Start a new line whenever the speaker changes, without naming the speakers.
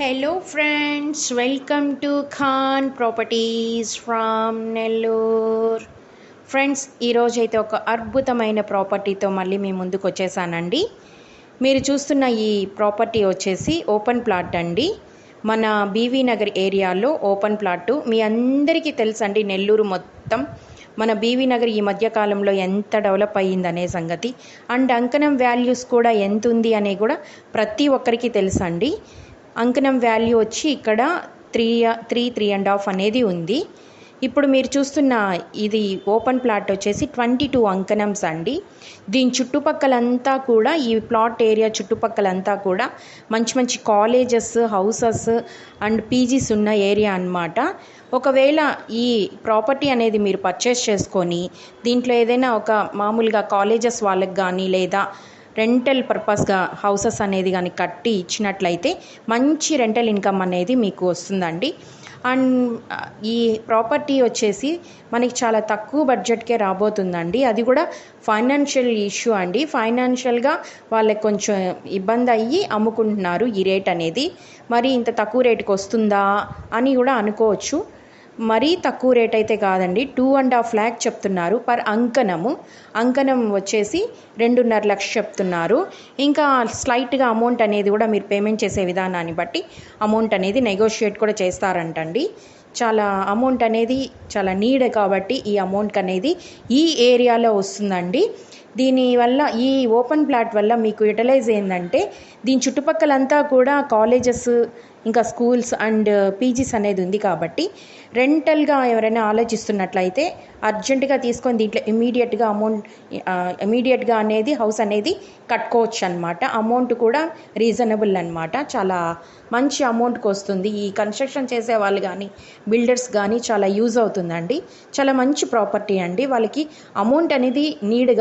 Hello friends welcome to Khan properties from Nellore friends ఈరోజైతే ఒక అద్భుతమైన ప్రాపర్టీతో మళ్ళీ మీ ముందుకు వచ్చేసానండి. మీరు చూస్తున్న ఈ ప్రాపర్టీ వచ్చేసి ఓపెన్ ప్లాట్ అండి. మన బీవీ నగర్ ఏరియాలో ఓపెన్ ప్లాట్. మీ అందరికీ తెలుసండి నెల్లూరు మొత్తం. మన బీవీ నగర్ ఈ మధ్యకాలంలో ఎంత డెవలప్ అయ్యిందనే సంగతి. అండ్ అంకణం వాల్యూస్ కూడా ఎంత ఉంది అనే కూడా ప్రతి ఒక్కరికి తెలుసండి. అంకణం వాల్యూ వచ్చి ఇక్కడ three three three and half అనేది ఉంది. ఇప్పుడు మీరు చూస్తున్న ఇది ఓపెన్ ప్లాట్ వచ్చేసి ట్వంటీ టూ అంకణంస్ అండి. దీని చుట్టుపక్కలంతా కూడా ఈ ప్లాట్ ఏరియా చుట్టుపక్కలంతా కూడా మంచి మంచి కాలేజెస్ హౌసెస్ అండ్ పీజీస్ ఉన్న ఏరియా అన్నమాట. ఒకవేళ ఈ ప్రాపర్టీ అనేది మీరు పర్చేస్ చేసుకొని దీంట్లో ఏదైనా ఒక మామూలుగా కాలేజెస్ వాళ్ళకి కానీ లేదా రెంటల్ పర్పస్గా హౌసెస్ అనేది కానీ కట్టి ఇచ్చినట్లయితే మంచి రెంటల్ ఇన్కమ్ అనేది మీకు వస్తుందండి. అండ్ ఈ ప్రాపర్టీ వచ్చేసి మనకి చాలా తక్కువ బడ్జెట్కే రాబోతుందండి. అది కూడా ఫైనాన్షియల్ ఇష్యూ అండి. ఫైనాన్షియల్గా వాళ్ళకి కొంచెం ఇబ్బంది అయ్యి అమ్ముకుంటున్నారు ఈ రేట్ అనేది. మరి ఇంత తక్కువ రేటుకి వస్తుందా అని కూడా అనుకోవచ్చు. మరీ తక్కువ రేట్ అయితే కాదండి. టూ అండ్ హాఫ్ ల్యాక్ చెప్తున్నారు పర్ అంకణము. అంకణం వచ్చేసి రెండున్నర లక్ష చెప్తున్నారు. ఇంకా స్లైట్గా అమౌంట్ అనేది కూడా మీరు పేమెంట్ చేసే విధానాన్ని బట్టి అమౌంట్ అనేది నెగోషియేట్ కూడా చేస్తారంటండి. చాలా అమౌంట్ అనేది చాలా నీడ్ కాబట్టి ఈ అమౌంట్ అనేది ఈ ఏరియాలో వస్తుందండి. దీనివల్ల ఈ ఓపెన్ ప్లాట్ వల్ల మీకు యూటిలైజ్ ఏంటంటే దీని చుట్టుపక్కలంతా కూడా కాలేజెస్ ఇంకా స్కూల్స్ అండ్ పీజీస్ అనేది ఉంది కాబట్టి రెంటల్గా ఎవరైనా ఆలోచిస్తున్నట్లయితే అర్జెంటుగా తీసుకొని దీంట్లో ఇమీడియట్గా అమౌంట్ ఇమీడియట్గా అనేది హౌస్ అనేది కట్టుకోవచ్చు అనమాట అమౌంట్ కూడా రీజనబుల్ అనమాట చాలా మంచి అమౌంట్కి వస్తుంది ఈ కన్స్ట్రక్షన్ చేసే వాళ్ళు కానీ బిల్డర్స్ కానీ చాలా యూజ్ అవుతుందండి. చాలా మంచి ప్రాపర్టీ అండి. వాళ్ళకి అమౌంట్ అనేది నీడ్గా